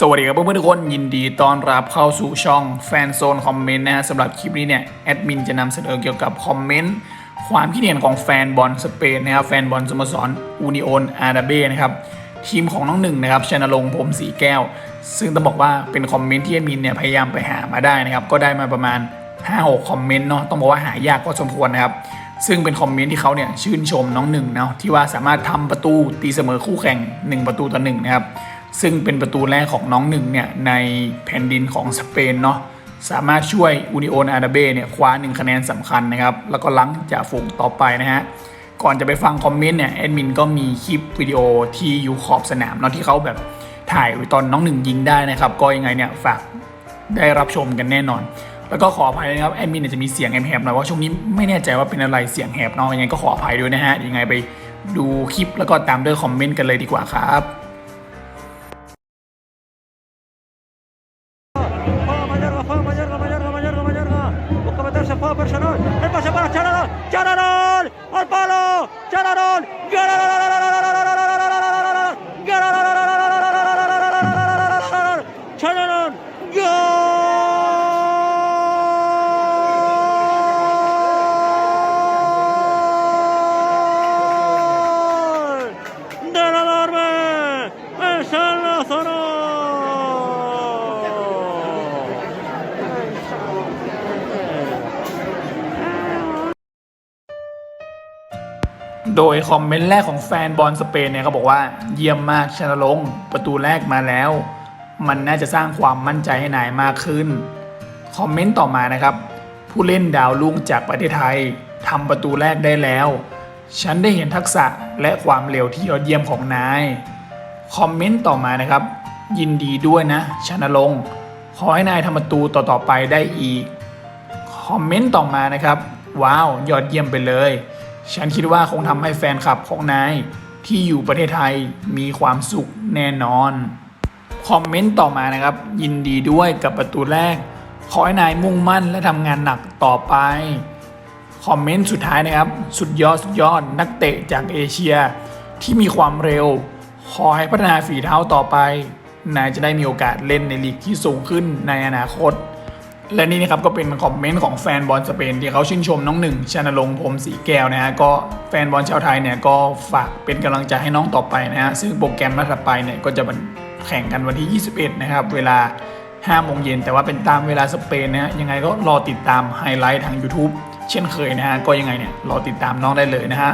สวัสดีครับเพื่อนๆทุกคนยินดีต้อนรับเข้าสู่ช่องแฟนโซนคอมเมนต์นะฮะสำหรับคลิปนี้เนี่ยแอดมินจะนำเสนอเกี่ยวกับคอมเมนต์ความคิดเห็นของแฟนบอลสเปนนะครับแฟนบอลสโมสรอูนิโอนอาราเบ้นะครับทีมของน้องหนึ่งนะครับชนรงค์พรมสีแก้ว ซึ่งต้องบอกว่าเป็นคอมเมนต์ที่แอดมินเนี่ยพยายามไปหามาได้นะครับก็ได้มาประมาณ 5-6 คอมเมนต์เนาะต้องบอกว่าหายากพอสมควรนะครับซึ่งเป็นคอมเมนต์ที่เขาเนี่ยชื่นชมน้องหนึ่งเนาะที่ว่าสามารถทำประตูตีเสมอคู่แข่ง 1 ประตูต่อหนึ่งนะครับ ซึ่งเป็นประตูแรกของน้องหนึ่งเนี่ยในแผ่นดินของสเปนเนาะสามารถช่วยอูนิโอนอาราเบ้เนี่ยคว้าหนึ่งคะแนนสำคัญนะครับ แล้วก็ลังจากฝูงต่อไปนะฮะ ก่อนจะไปฟังคอมเมนต์เนี่ยแอดมินก็มีคลิปวิดีโอที่อยู่ขอบสนามเนาะที่เขาแบบถ่ายไว้ตอนน้องหนึ่งยิงได้นะครับ ก็ยังไงเนี่ยฝากได้รับชมกันแน่นอน แล้วก็ขออภัยนะครับแอดมินจะมีเสียงแหบๆหน่อยว่าช่วงนี้ไม่แน่ใจว่าเป็นอะไรเสียงแหบเนาะยังไงก็ขออภัยด้วยนะฮะยังไงไปดูคลิปแล้วก็ตามด้วยคอมเมนต์กันเลยดีกว่าครับ Meterse, juega personal. El pase para Chararol. Chararol. Al palo. Chararol. Chararol. ¡Gol! ¡Del enorme! ¡Es el Lázaro! โดยคอมเมนต์แรกของแฟนบอลสเปนเนี่ยเขาบอกว่าเยี่ยมมากชนรงประตูแรกมาแล้ว มันน่าจะสร้างความมั่นใจให้นายมากขึ้น คอมเมนต์ต่อมานะครับ ผู้เล่นดาวรุ่งจากประเทศไทยทำประตูแรกได้แล้ว ฉันได้เห็นทักษะและความเร็วที่ยอดเยี่ยมของนาย คอมเมนต์ต่อมานะครับ ยินดีด้วยนะชนรงขอให้นายทำประตูต่อๆไปได้อีก คอมเมนต์ต่อมานะครับ ว้าว ยอดเยี่ยมไปเลย ฉันคิดว่าคงทำให้แฟนคลับของนายที่อยู่ประเทศไทยมีความสุขแน่นอน คอมเมนต์ต่อมานะครับ ยินดีด้วยกับประตูแรก ขอให้นายมุ่งมั่นและทำงานหนักต่อไป คอมเมนต์สุดท้ายนะครับ สุดยอดสุดยอดนักเตะจากเอเชีย ที่มีความเร็ว ขอให้พัฒนาฝีเท้าต่อไป นายจะได้มีโอกาสเล่นในลีกที่สูงขึ้นในอนาคต และนี่นะครับก็เป็นคอมเมนต์ของแฟนบอลสเปนที่เขาชื่นชมน้องหนึ่งชนรงพรมสีแก้วนะฮะก็แฟนบอลชาวไทยเนี่ยก็ฝากเป็นกำลังใจให้น้องต่อไปนะฮะซึ่งโปรแกรมนัดถัดไปเนี่ยก็จะแข่งกันวันที่ 21 นะครับ เวลา5โมงเย็นแต่ว่าเป็นตามเวลาสเปนนะฮะยังไงก็รอติดตามไฮไลท์ทาง YouTube เช่นเคยนะฮะก็ยังไงเนี่ยรอติดตามน้องได้เลยนะฮะ